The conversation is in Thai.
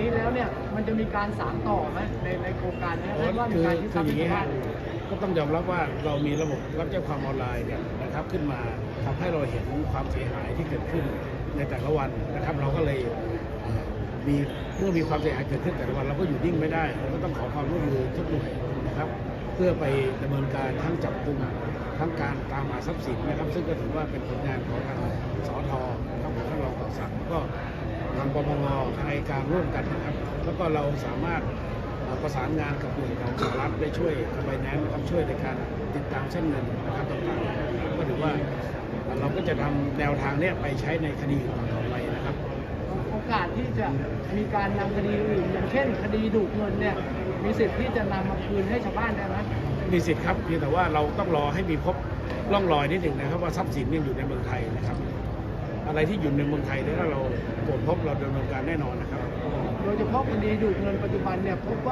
นี้แล้วเนี่ยมันจะมีการสานต่อไหมในในโครงการเนี้ให้ว่ามีคือการยึดทคืรัอพย์อย่างให้นี้ชาวฮะบ้านก็ต้องยอมรับว่าเรามีระบบรับแจ้งความออนไลน์เนี่ยนะครับขึ้นมาทำให้เราเห็นความเสียหายที่เกิดขึ้นในแต่ละวันนะครับ เราก็เลยเอ่อมีเมื่อมีความเสียหายเกิดขึ้นแต่ละวันเราก็อยู่นิ่งไม่ได้เราก็ต้องขอความร่วมมือทุกหน่วยนะครับ เพื่อไปดำเนินการทั้งจับกุมทั้งการตามหาทรัพย์สินนะครับ ซึ่งก็ถือว่าเป็นผลงานของทางสอททั้งของท่านรองต่อสักดิ์แล้วก็ทาง ปปงในการร่วมกันนะครับ แล้วก็เราสามารถเอ่อประสานงานกับหน่วยของสหรัฐได้ช่วยกับไบแนนนะครับช่วยในการติดตามเส้นเงินนะครับต่างๆก็ถือว่าเราก็จะนำแนวทางเนี้ยไปใช้ในคดีต่อไปนะครับ โอกาสที่จะมีการนำคดีอื่นอย่างเช่น คดีดูดเงินเนี่ยมีสิทธิ์ที่จะนำมาคืนให้ชาวบ้านได้ไหมมีสิทธิ์ครับเพียงแต่ว่าเราต้องรอให้มีพบร่องรอยนิดหนึ่งนะครับว่าทรัพย์สินยังอยู่ในเมืองไทยนะครับ อะไรที่อยู่ในเมืองไทยเนี่ยถ้าเราตรวจพบเราดำเนินการแน่นอนนะครับ โดยเฉพาะคดีดูดเงินปัจจุบันเนี่ยพบว่า